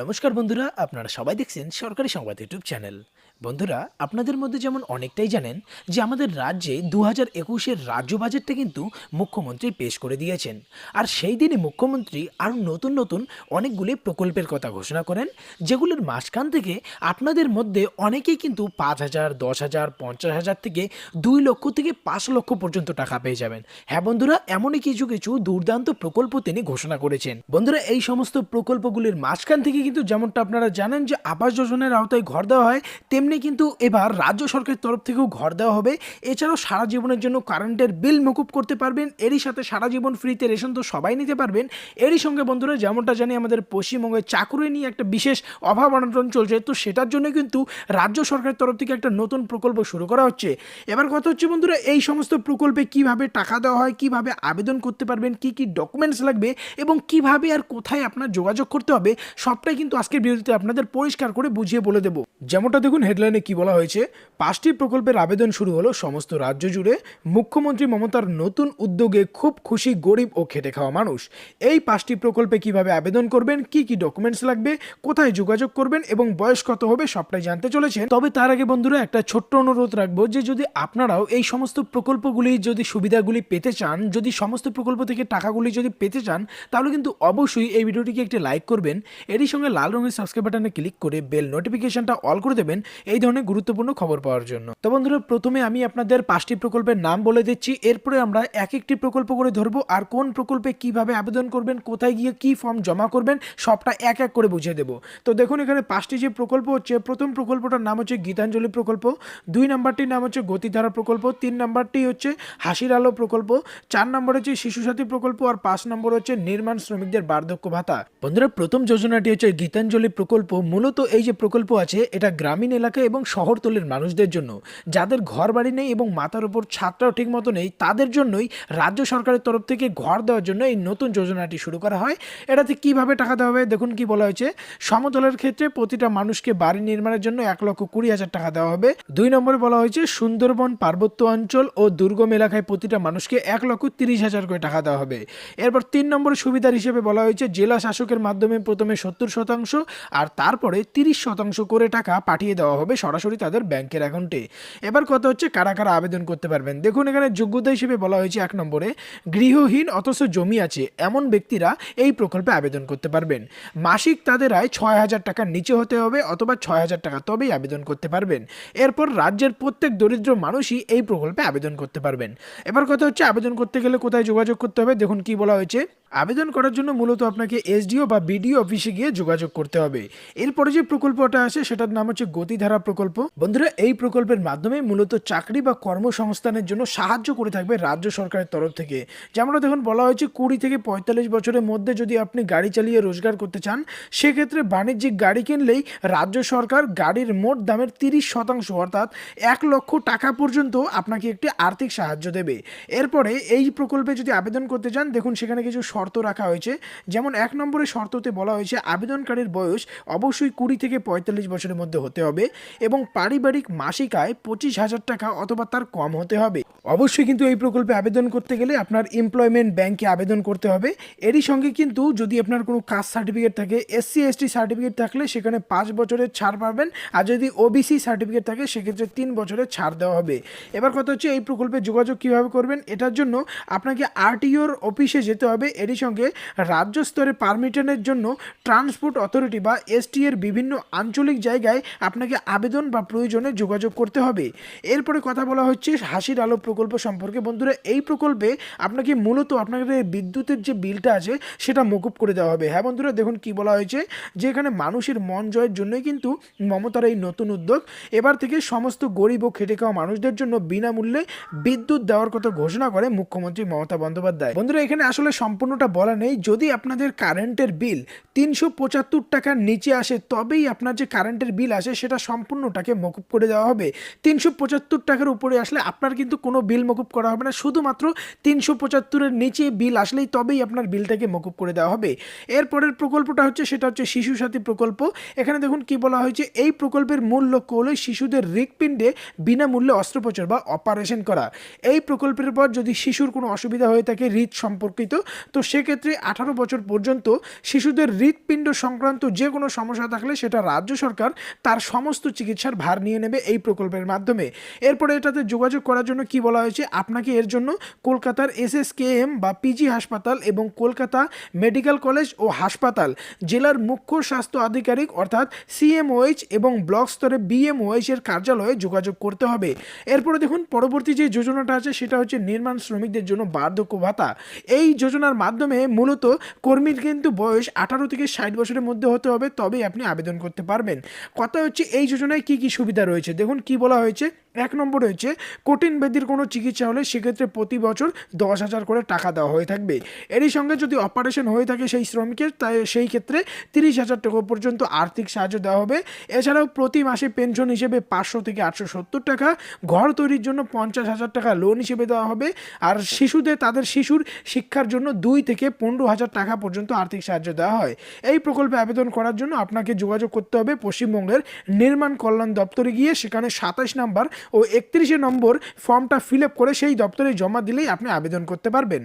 নমস্কার বন্ধুরা, আপনারা সবাই দেখছেন সরকারি সংবাদ ইউটিউব চ্যানেল। বন্ধুরা, আপনাদের মধ্যে যেমন অনেকটাই জানেন যে আমাদের রাজ্যে দু হাজার একুশের রাজ্য বাজেটটা কিন্তু মুখ্যমন্ত্রী পেশ করে দিয়েছেন। আর সেই দিনে মুখ্যমন্ত্রী আরও নতুন নতুন অনেকগুলি প্রকল্পের কথা ঘোষণা করেন, যেগুলোর মাঝখান থেকে আপনাদের মধ্যে অনেকেই কিন্তু পাঁচ হাজার, দশ হাজার, পঞ্চাশ হাজার থেকে দুই লক্ষ থেকে পাঁচ লক্ষ পর্যন্ত টাকা পেয়ে যাবেন। হ্যাঁ বন্ধুরা, এমনই কিছু কিছু দুর্দান্ত প্রকল্প তিনি ঘোষণা করেছেন। বন্ধুরা, এই সমস্ত প্রকল্পগুলির মাঝখান থেকে কিন্তু যেমনটা আপনারা জানেন যে আবাস যোজনার আওতায় ঘর দেওয়া হয়, তেমনি কিন্তু এবার রাজ্য সরকারের তরফ থেকেও ঘর দেওয়া হবে। এছাড়াও সারা জীবনের জন্য কারেন্টের বিল মকুব করতে পারবেন। এরই সাথে সারা জীবন ফ্রিতে রেশন তো সবাই নিতে পারবেন। এরই সঙ্গে বন্ধুরা, যেমনটা জানি আমাদের পশ্চিমবঙ্গে চাকুরি নিয়ে একটা বিশেষ অভাব অনটন চলছে, তো সেটার জন্য কিন্তু রাজ্য সরকারের তরফ থেকে একটা নতুন প্রকল্প শুরু করা হচ্ছে। এবার কথা হচ্ছে বন্ধুরা, এই সমস্ত প্রকল্পে কীভাবে টাকা দেওয়া হয়, কীভাবে আবেদন করতে পারবেন, কি কি ডকুমেন্টস লাগবে এবং কীভাবে আর কোথায় আপনার যোগাযোগ করতে হবে, সবটাই কিন্তু আজকের বিরতিতে আপনাদের পরিষ্কার করে বুঝিয়ে বলে দেবো। যেমনটা দেখুন হেডলাইনে কি বলা হয়েছে, পাঁচটি প্রকল্পের আবেদন শুরু হলো সমস্ত রাজ্য জুড়ে। মুখ্যমন্ত্রী মমতার নতুন উদ্যোগে খুব খুশি গরিব ও খেটে খাওয়া মানুষ। এই পাঁচটি প্রকল্পে কীভাবে আবেদন করবেন, কি কি ডকুমেন্টস লাগবে, কোথায় যোগাযোগ করবেন এবং বয়স কত হবে সবটাই জানতে চলেছেন। তবে তার আগে বন্ধুরা, একটা ছোট্ট অনুরোধ রাখব যে যদি আপনারাও এই সমস্ত প্রকল্পগুলি যদি সুবিধাগুলি পেতে চান, যদি সমস্ত প্রকল্প থেকে টাকাগুলি যদি পেতে চান, তাহলে কিন্তু অবশ্যই এই ভিডিওটিকে একটি লাইক করবেন। এরই সঙ্গে লাল রঙের সাবস্ক্রাইব বাটনে ক্লিক করে বেল নোটিফিকেশনটা অল করে দেবেন এই ধরনের গুরুত্বপূর্ণ খবর পাওয়ার জন্য। তো বন্ধুরা, প্রথমে আমি আপনাদের পাঁচটি প্রকল্পের নাম বলে দিচ্ছি। এরপরে আমরা এক একটি প্রকল্প করে ধরবো আর কোন প্রকল্পে কীভাবে আবেদন করবেন, কোথায় গিয়ে কি ফর্ম জমা করবেন, সবটা এক এক করে বুঝিয়ে দেবো। তো দেখুন, এখানে পাঁচটি যে প্রকল্প হচ্ছে, প্রথম প্রকল্পটার নাম হচ্ছে গীতাঞ্জলি প্রকল্প, দুই নাম্বারটির নাম হচ্ছে গতিধারা প্রকল্প, তিন নাম্বারটি হচ্ছে হাসির আলো প্রকল্প, চার নম্বর হচ্ছে শিশু সাথী প্রকল্প, আর পাঁচ নম্বর হচ্ছে নির্মাণ শ্রমিকদের বার্ধক্য ভাতা। বন্ধুরা, প্রথম যোজনাটি হচ্ছে গীতাঞ্জলি প্রকল্প মূলত এই যে প্রকল্প আছে, এটা গ্রামীণ এলাকা এবং শহরতলির মানুষদের জন্য। যাদের ঘর বাড়ি নেই এবং মাথার উপর ছাদটাও ঠিক মতো নেই, তাদের জন্যই রাজ্য সরকারের তরফ থেকে ঘর দেওয়ার জন্য এই নতুন যোজনাটি শুরু করা হয়। এটাতে কীভাবে টাকা দেওয়া হবে দেখুন কি বলা হয়েছে। সমতলের ক্ষেত্রে প্রতিটা মানুষকে বাড়ি নির্মাণের জন্য এক লক্ষ কুড়ি হাজার টাকা দেওয়া হবে। দুই নম্বরে বলা হয়েছে, সুন্দরবন পার্বত্য অঞ্চল ও দুর্গম এলাকায় প্রতিটা মানুষকে এক লক্ষ তিরিশ হাজার করে টাকা দেওয়া হবে। এরপর তিন নম্বর সুবিধার হিসেবে বলা হয়েছে, জেলা শাসকের মাধ্যমে প্রথমে সত্তর শতাংশ আর তারপরে তিরিশ শতাংশ করে টাকা পাঠিয়ে দেওয়া হবে সরাসরি তাদের ব্যাংকের অ্যাকাউন্টে। এবার কথা হচ্ছে কারা কারা আবেদন করতে পারবেন। দেখুন এখানে যোগ্যতা হিসেবে বলা হয়েছে এক নম্বরে, গৃহহীন অথচ জমি আছে, এমন ব্যক্তিরা এই প্রকল্পে আবেদন করতে পারবেন। মাসিক তাদের আয় ছয় হাজার টাকার নিচে হতে হবে অথবা ছয় হাজার টাকা তবেই আবেদন করতে পারবেন। এরপর রাজ্যের প্রত্যেক দরিদ্র মানুষই এই প্রকল্পে আবেদন করতে পারবেন। এবার কথা হচ্ছে আবেদন করতে গেলে কোথায় যোগাযোগ করতে হবে? দেখুন কি বলা হয়েছে আবেদন করার জন্য মূলত আপনাকে এসডিও বা বিডিও অফিসে গিয়ে যোগাযোগ করতে হবে। এরপরে যে প্রকল্পটা আছে, সেটার নাম হচ্ছে গতিধারা প্রকল্প। বন্ধুরা, এই প্রকল্পের মাধ্যমে মূলত চাকরি বা কর্মসংস্থানের জন্য সাহায্য করে থাকবে রাজ্য সরকারের তরফ থেকে। যেমনটা দেখুন, বলা হয়েছে কুড়ি থেকে পঁয়তাল্লিশ বছরের মধ্যে যদি আপনি গাড়ি চালিয়ে রোজগার করতে চান, সেক্ষেত্রে বাণিজ্যিক গাড়ি কিনলেই রাজ্য সরকার গাড়ির মোট দামের তিরিশ শতাংশ, অর্থাৎ এক লক্ষ টাকা পর্যন্ত আপনাকে একটি আর্থিক সাহায্য দেবে। এরপরে এই প্রকল্পে যদি আবেদন করতে চান, দেখুন সেখানে কিছু শর্ত রাখা হয়েছে। যেমন এক নম্বরে শর্ততে বলা হয়েছে, আবেদনকারীর বয়স অবশ্যই কুড়ি থেকে পঁয়তাল্লিশ বছরের মধ্যে হতে হবে এবং পারিবারিক মাসিক আয় পঁচিশ হাজার টাকা অথবা তার কম হতে হবে। অবশ্যই কিন্তু এই প্রকল্পে আবেদন করতে গেলে আপনার এমপ্লয়মেন্ট ব্যাংকে আবেদন করতে হবে। এরই সঙ্গে কিন্তু যদি আপনার কোনো কাস্ট সার্টিফিকেট থাকে এসসি এসটি সার্টিফিকেট থাকলে সেখানে পাঁচ বছরের ছাড় পাবেন আর যদি ওবিসি সার্টিফিকেট থাকে, সেক্ষেত্রে তিন বছরের ছাড় দেওয়া হবে। এবার কথা হচ্ছে এই প্রকল্পে যোগাযোগ কীভাবে করবেন, এটার জন্য আপনাকে আরটিওর অফিসে যেতে হবে। এরই সঙ্গে রাজ্য স্তরে পারমিশনের জন্য ট্রান্সপোর্ট অথরিটি বা এসটি এর বিভিন্ন আঞ্চলিক জায়গায় আপনাকে আবেদন বা প্রয়োজনে যোগাযোগ করতে হবে। এরপরে কথা বলা হচ্ছে হাসির আলো প্রকল্প সম্পর্কে। বন্ধুরা, এই প্রকল্পে আপনাকে মূলত আপনাদের বিদ্যুতের যে বিলটা আছে, সেটা মকুব করে দেওয়া হবে। হ্যাঁ বন্ধুরা, দেখুন কি বলা হয়েছে, যে এখানে মানুষের মন জয়ের জন্যই কিন্তু মমতার এই নতুন উদ্যোগ। এবার থেকে সমস্ত গরিব ও খেটে খাওয়া মানুষদের জন্য বিনামূল্যে বিদ্যুৎ দেওয়ার কথা ঘোষণা করে মুখ্যমন্ত্রী মমতা বন্দ্যোপাধ্যায়। বন্ধুরা, এখানে আসলে সম্পূর্ণটা বলা নেই। যদি আপনাদের কারেন্টের বিল তিনশো পঁচাত্তর টাকার নিচে আসে, তবেই আপনার যে কারেন্টের বিল আসে সেটা সম্পূর্ণটাকে মকুব করে দেওয়া হবে। তিনশো পঁচাত্তর টাকার উপরে আসলে আপনার কিন্তু কোনো কোনো বিল মকুব করা হবে না। শুধুমাত্র তিনশো পঁচাত্তরের নিচে বিল আসলেই তবেই আপনার বিলটাকে মকুব করে দেওয়া হবে। এরপরের প্রকল্পটা হচ্ছে, সেটা হচ্ছে শিশু সাথী প্রকল্প। এখানে দেখুন কি বলা হয়েছে, এই প্রকল্পের মূল লক্ষ্য হলো শিশুদের হৃৎপিণ্ডে বিনামূল্যে অস্ত্রোপচার বা অপারেশন করা। এই প্রকল্পের পর যদি শিশুর কোনো অসুবিধা হয়ে থাকে হৃদ সম্পর্কিত, তো সেক্ষেত্রে আঠারো বছর পর্যন্ত শিশুদের হৃৎপিণ্ড সংক্রান্ত যে কোনো সমস্যা থাকলে সেটা রাজ্য সরকার তার সমস্ত চিকিৎসার ভার নিয়ে নেবে এই প্রকল্পের মাধ্যমে। এরপরে এটাতে যোগাযোগ করার জন্য কি বলা হয়েছে, আপনাকে এর জন্য কলকাতার এস এস এসএসকেএম বা পিজি হাসপাতাল এবং কলকাতা মেডিকেল কলেজ ও হাসপাতাল, জেলার মুখ্য স্বাস্থ্য আধিকারিক অর্থাৎ সিএমওএইচ এবং ব্লক স্তরে বিএমওএইচ এর কার্যালয়ে যোগাযোগ করতে হবে। এরপরে দেখুন, পরবর্তী যে যোজনাটা আছে, সেটা হচ্ছে নির্মাণ শ্রমিকদের জন্য বার্ধক্য ভাতা। এই যোজনার মাধ্যমে মূলত কর্মীর কিন্তু বয়স আঠারো থেকে ষাট বছরের মধ্যে হতে হবে, তবেই আপনি আবেদন করতে পারবেন। কথা হচ্ছে, এই যোজনায় কি কি সুবিধা রয়েছে? দেখুন, কি বলা হয়েছে? এক নম্বর রয়েছে, কঠিন ব্যাধির কোনো চিকিৎসা হলে সেক্ষেত্রে প্রতি বছর দশ হাজার করে টাকা দেওয়া হয়ে থাকবে। এরই সঙ্গে যদি অপারেশন হয়ে থাকে সেই শ্রমিকের, তাই সেই ক্ষেত্রে তিরিশ হাজার টাকা পর্যন্ত আর্থিক সাহায্য দেওয়া হবে। এছাড়াও প্রতি মাসে পেনশন হিসেবে পাঁচশো থেকে আটশো সত্তর টাকা, ঘর তৈরির জন্য পঞ্চাশ হাজার টাকা লোন হিসেবে দেওয়া হবে। আর শিশুদের, তাদের শিশুর শিক্ষার জন্য দুই থেকে পনেরো হাজার টাকা পর্যন্ত আর্থিক সাহায্য দেওয়া হয়। এই প্রকল্পে আবেদন করার জন্য আপনাকে যোগাযোগ করতে হবে। পশ্চিমবঙ্গের নির্মাণ কল্যাণ দপ্তরে গিয়ে সেখানে সাতাশ নাম্বার ও একত্রিশে নম্বর ফর্মটা ফিল আপ করে সেই দপ্তরে জমা দিলেই আপনি আবেদন করতে পারবেন।